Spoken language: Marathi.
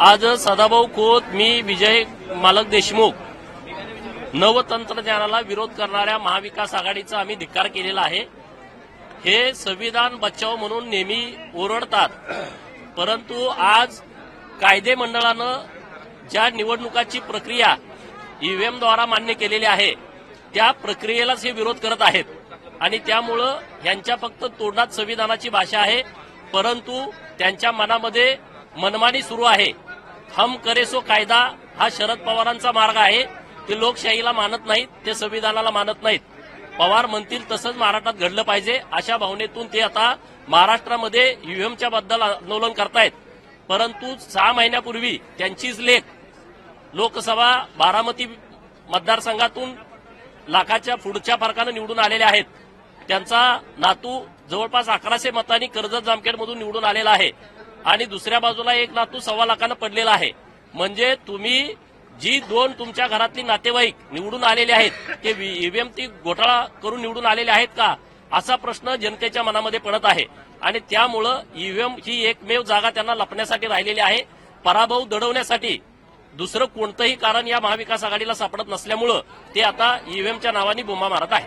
आज सदाभाऊ खोत मी विजय मालक देशमुख. नवतंत्रज्ञानाला विरोध करणाऱ्या महाविकास आघाडीचा आम्ही धिक्कार केलेला आहे. हे संविधान बचाव म्हणून नेहमी ओरडतात. परंतु आज कायदे मंडळानं ज्या निवडणुकाची प्रक्रिया ईव्हीएमद्वारा मान्य केलेली आहे त्या प्रक्रियेलाच हे विरोध करत आहेत. आणि त्यामुळं यांच्या फक्त तोंडात संविधानाची भाषा आहे परंतु त्यांच्या मनामध्ये मनमानी सुरू आहे. हम करेसो कायदा हा शरद पवारांचा मार्ग आहे. ते लोकशाहीला मानत नाहीत ते संविधानाला मानत नाहीत. पवार म्हणतील तसंच महाराष्ट्रात घडलं पाहिजे अशा भावनेतून ते आता महाराष्ट्रामध्ये ईव्हीएमच्या बद्दल आंदोलन करतायत. परंतु सहा महिन्यापूर्वी त्यांचीच लेख लोकसभा बारामती मतदारसंघातून लाखाच्या पुढच्या फरकानं निवडून आलेले आहेत. त्यांचा नातू जवळपास अकराशे मतांनी कर्जत जामखेडमधून निवडून आलेला आहे. आणि दुसऱ्या बाजूला एक नातू सव्वा लाखानं पडलेला आहे. म्हणजे तुम्ही जी दोन तुमच्या घरातली नातेवाईक निवडून आलेले आहेत ते ईव्हीएम ती घोटाळा करून निवडून आलेले आहेत का? असा प्रश्न जनतेच्या मनामध्ये पडत आहे. आणि त्यामुळं ईव्हीएम ही एकमेव जागा त्यांना लपण्यासाठी राहिलेली आहे. पराभव दडवण्यासाठी दुसरं कोणतंही कारण या महाविकास आघाडीला सापडत नसल्यामुळं ते आता ईव्हीएमच्या नावाने बोंबा मारत आहे